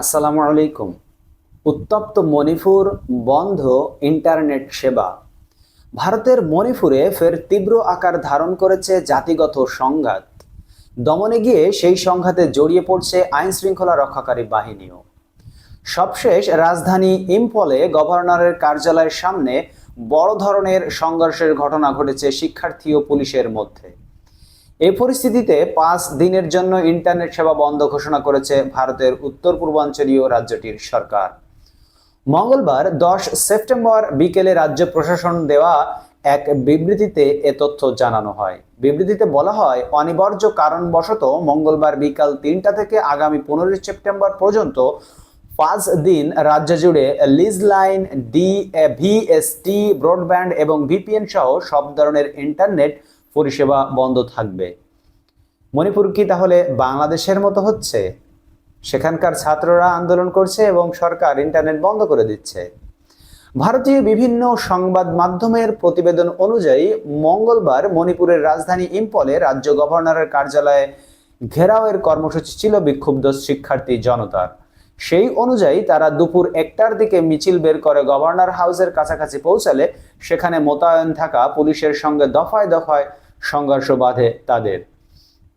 আসসালামু আলাইকুম। উত্তপ্ত মণিপুর বন্ধ ইন্টারনেট সেবা। ভারতের মণিপুরে ফের তীব্র আকার ধারণ করেছে জাতিগত সংঘাত। দমনে গিয়ে সেই সংঘাতে জড়িয়ে পড়ছে আইন শৃঙ্খলা রক্ষাকারী বাহিনীও। সবশেষ রাজধানী ইম্ফলে গভর্নরের কার্যালয়ের সামনে বড় ধরনের সংঘর্ষের ঘটনা ঘটেছে শিক্ষার্থী ও পুলিশের মধ্যে। এই পরিস্থিতিতে পাঁচ দিনের জন্য ইন্টারনেট সেবা বন্ধ ঘোষণা করেছে ভারতের উত্তর পূর্বাঞ্চলীয় রাজ্যটির সরকার। মঙ্গলবার দশ সেপ্টেম্বর বিকেলে রাজ্য প্রশাসন দেওয়া এক বিবৃতিতে এ তথ্য জানানো হয়। বিবৃতিতে বলা হয়, অনিবার্য কারণবশত মঙ্গলবার বিকাল তিনটা থেকে আগামী পনেরোই সেপ্টেম্বর পর্যন্ত পাঁচ দিন রাজ্য জুড়ে লিজ লাইন, ডি ভিএসটি ব্রডব্যান্ড এবং ভিপিএন সহ সব ধরনের ইন্টারনেট পরিষেবা বন্ধ থাকবে। মণিপুর কি তাহলে বাংলাদেশের মতো হচ্ছে? সেখানকার ছাত্ররা আন্দোলন করছে এবং সরকার ইন্টারনেট বন্ধ করে দিচ্ছে। ভারতীয় বিভিন্ন সংবাদ মাধ্যমের প্রতিবেদন অনুযায়ী মঙ্গলবার মণিপুরের রাজধানী ইম্পলে রাজ্য গভর্নরের কার্যালয়ে ঘেরাওয়ের কর্মসূচি ছিল বিক্ষুব্ধ শিক্ষার্থী জনতার। সেই অনুযায়ী তারা দুপুর একটার দিকে মিছিল বের করে গভর্নর হাউসের কাছাকাছি পৌঁছালে সেখানে মোতায়েন থাকা পুলিশের সঙ্গে দফায় দফায় সংঘর্ষ বাধে তাদের।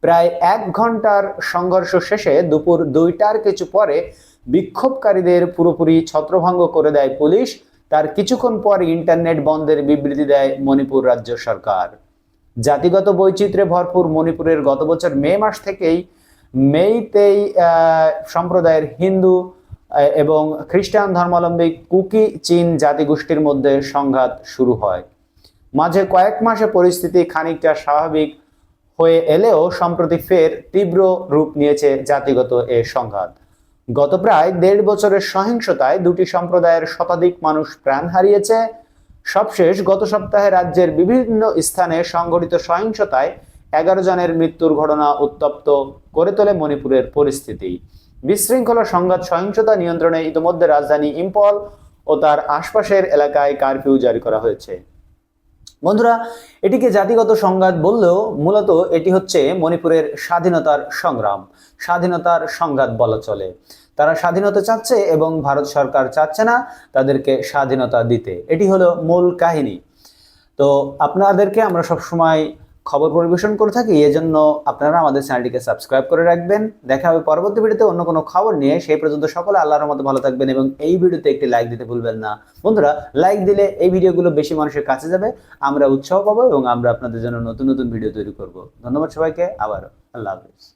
প্রায় এক ঘণ্টার সংঘর্ষ শেষে দুপুর দুইটার কিছু পরে বিক্ষোভকারীদের পুরোপুরি ছত্রভঙ্গ করে দেয় পুলিশ। তার কিছুক্ষণ পর ইন্টারনেট বন্ধের বিবৃতি দেয় মণিপুর রাজ্য সরকার। জাতিগত বৈচিত্র্যে ভরপুর মণিপুরের গত বছর মে মাস থেকেই মেইতেই সম্প্রদায়ের হিন্দু এবং খ্রিস্টান ধর্মাবলম্বী কুকি চীন জাতিগোষ্ঠীর মধ্যে সংঘাত শুরু হয়। মাঝে কয়েক মাসে পরিস্থিতি খানিকটা স্বাভাবিক হয়ে এলেও সম্প্রতি ফের তীব্র রূপ নিয়েছে জাতিগত এ সংঘাত। গত প্রায় দেড় বছরের সহিংসতায় দুটি সম্প্রদায়ের শতাধিক মানুষ প্রাণ হারিয়েছে। সবশেষ গত সপ্তাহে রাজ্যের বিভিন্ন স্থানে সংঘটিত সহিংসতায় এগারো জনের মৃত্যুর ঘটনা উত্তপ্ত করে তোলে মণিপুরের পরিস্থিতি। বিশৃঙ্খলা সংঘাত সহিংসতা নিয়ন্ত্রণে ইতিমধ্যে রাজধানী ইম্ফল ও তার আশপাশের এলাকায় কারফিউ জারি করা হয়েছে। বন্ধুরা, এটিকে জাতিগত সংঘাত বললেও মূলত এটি হচ্ছে মণিপুরের স্বাধীনতার সংগ্রাম। স্বাধীনতার সংঘাত বলা চলে। তারা স্বাধীনতা চাচ্ছে এবং ভারত সরকার চাচ্ছে না তাদেরকে স্বাধীনতা দিতে। এটি হলো মূল কাহিনী। তো আপনাদেরকে আমরা সবসময় খবর পরিবেশন করে থাকি এই জন্য আপনারা আমাদের চ্যানেলটিকে সাবস্ক্রাইব করে রাখবেন। দেখা হবে পরবর্তী ভিডিওতে অন্য কোনো খবর নিয়ে। সেই পর্যন্ত সকলে আল্লাহর মতো ভালো থাকবেন এবং এই ভিডিওতে একটি লাইক দিতে ভুলবেন না। বন্ধুরা লাইক দিলে এই ভিডিওগুলো বেশি মানুষের কাছে যাবে। আমরা উৎসাহ পাবো এবং আমরা আপনাদের জন্য নতুন নতুন ভিডিও তৈরি করব। ধন্যবাদ সবাইকে। আবার আল্লাহ হাফিজ।